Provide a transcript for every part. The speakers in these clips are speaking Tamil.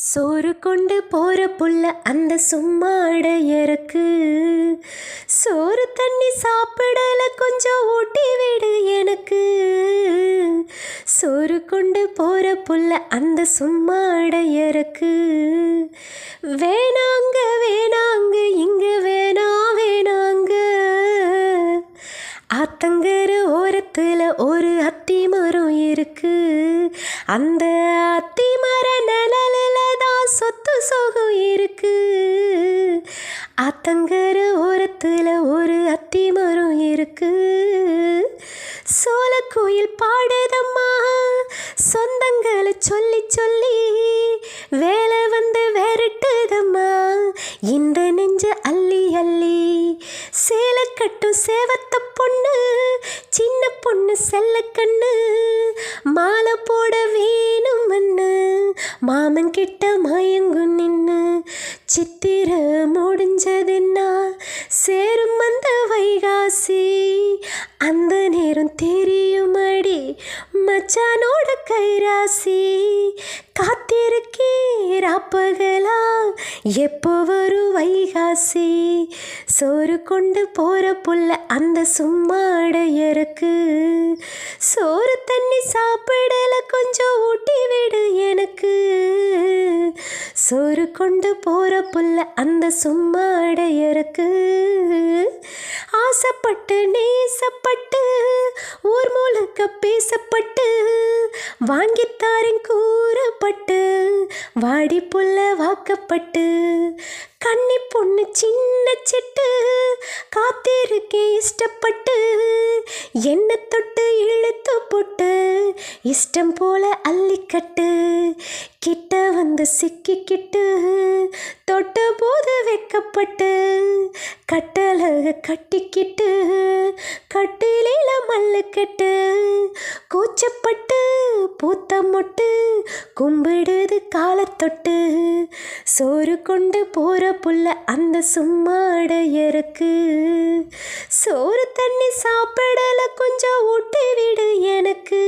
சோறு கொண்டு போற புள்ள அந்த சும்மா அடையறக்கு. சோறு தண்ணி சாப்பிடல கொஞ்சம் ஊட்டி விடு எனக்கு. சோறு கொண்டு போற புள்ள அந்த சும்மா அடையறக்கு. வேணாங்க வேணாங்க இங்க வேணா வேணாங்க. ஆத்தங்கர ஓரத்துல ஒரு அத்தி மரம் இருக்கு. அந்த அத்தி சோகம் இருக்கு. ஆத்தங்கர ஓரத்துல ஒரு அத்தி மரம் இருக்கு. கோயில் பாடுதம்மா சொந்தங்களை சொல்லி சொல்லி வேலை வந்து விரட்டுதம்மா. இந்த நெஞ்ச அள்ளி அள்ளி சேலை கட்டும் சேவத்த பொண்ணு சின்ன பொண்ணு செல்ல கண்ணு மாலை போட மாமன் கிட்ட மயங்கு நின்று சித்திர முடிஞ்சதுன்னா சேரும் அந்த வைகாசி. அந்த நேரம் தெரியுமடி மச்சானோட கைராசி. காத்திருக்கே ராப்பகலா எப்போ வரும் வைகாசி. சோறு கொண்டு போற புள்ள அந்த சும்மா அடையறக்கு சோறு தண்ணி சாப்பிடல கொஞ்சம் ஊட்ட விடு எனக்கு சோறு கொண்டு போற புள்ள அந்த சும்மா அடையறக்கு. ஆசைப்பட்டு நேசப்பட்டு ஊர் மூலக்க பேசப்பட்டு வாங்கித்தாரன் கூறப்பட்டு வாடி புள்ள வாக்கப்பட்டு கன்னி பொண்ணு சின்ன சிட்டு காத்திருக்கே இஷ்டப்பட்டு என்ன தொட்டு இழுத்து போட்டு இஷ்டம் போல அள்ளிக்கட்டு கிட்ட வந்து சிக்கிக்கிட்டு தொட்ட போது வெக்கப்பட்டு கட்டழக கட்டிக்கிட்டு கட்டிலில மல்லுக்கட்டு கூச்சப்பட்டு பூத்த மொட்டு கும்பிடுது காலத்தொட்டு சோறு கொண்டு போற புள்ள அந்த சும்மா இருக்கு. சோறு தண்ணி சாப்பிடல கொஞ்சம் ஊட்டி விடு எனக்கு.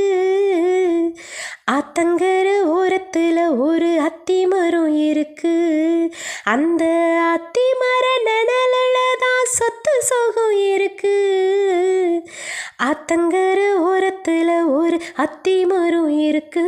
ஆத்தங்க ஓரத்துல ஒரு அத்தி மரம் இருக்கு. அந்த அத்தி மர நிழலில் தான் சொத்து சொகம் இருக்கு. ஆத்தங்கர ஓரத்தில் ஒரு அத்தி மரம் இருக்கு.